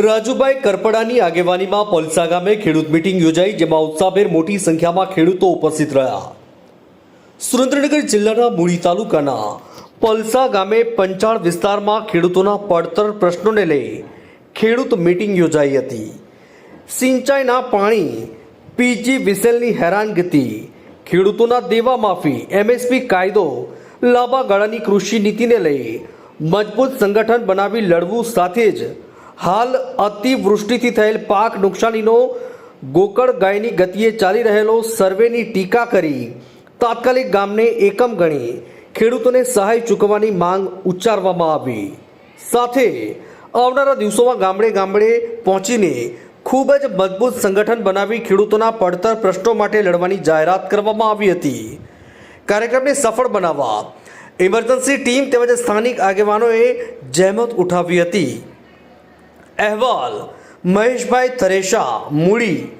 રાજુભાઈ કરપડાની આગેવાનીમાં પલસા ગામે ખેડૂત મિટિંગ યોજાઈ, જેમાં ઉત્સાહભેર મોટી સંખ્યામાં ખેડૂતો ઉપસ્થિત રહ્યા. સુરેન્દ્રનગર જિલ્લાના મૂળી તાલુકાના પલસા ગામે પંચાળ વિસ્તારમાં ખેડૂતોના પડતર પ્રશ્નોને લઈ ખેડૂત મિટિંગ યોજાઈ હતી. સિંચાઈના પાણી, પીજી વિસેલની હેરાનગતિ, ખેડૂતોના દેવા માફી, એમએસપી કાયદો, લાંબા ગાળાની કૃષિ નીતિને લઈ મજબૂત સંગઠન બનાવી લડવું સાથે જ હાલ અતિવૃષ્ટિથી થયેલ પાક નુકસાનીનો ગોકળ ગાયની ગતિએ ચાલી રહેલો સર્વેની ટીકા કરી. તાત્કાલિક ગામને એકમ ગણી ખેડૂતોને સહાય ચૂકવવાની માંગ ઉચ્ચારવામાં આવી. સાથે આવનારા દિવસોમાં ગામડે ગામડે પહોંચીને ખૂબ જ મજબૂત સંગઠન બનાવી ખેડૂતોના પડતર પ્રશ્નો માટે લડવાની જાહેરાત કરવામાં આવી હતી. કાર્યક્રમને સફળ બનાવવા ઇમરજન્સી ટીમ તેમજ સ્થાનિક આગેવાનોએ જહેમત ઉઠાવી હતી. અહેવાલ. મહેશભાઈ થરેશા મૂડી.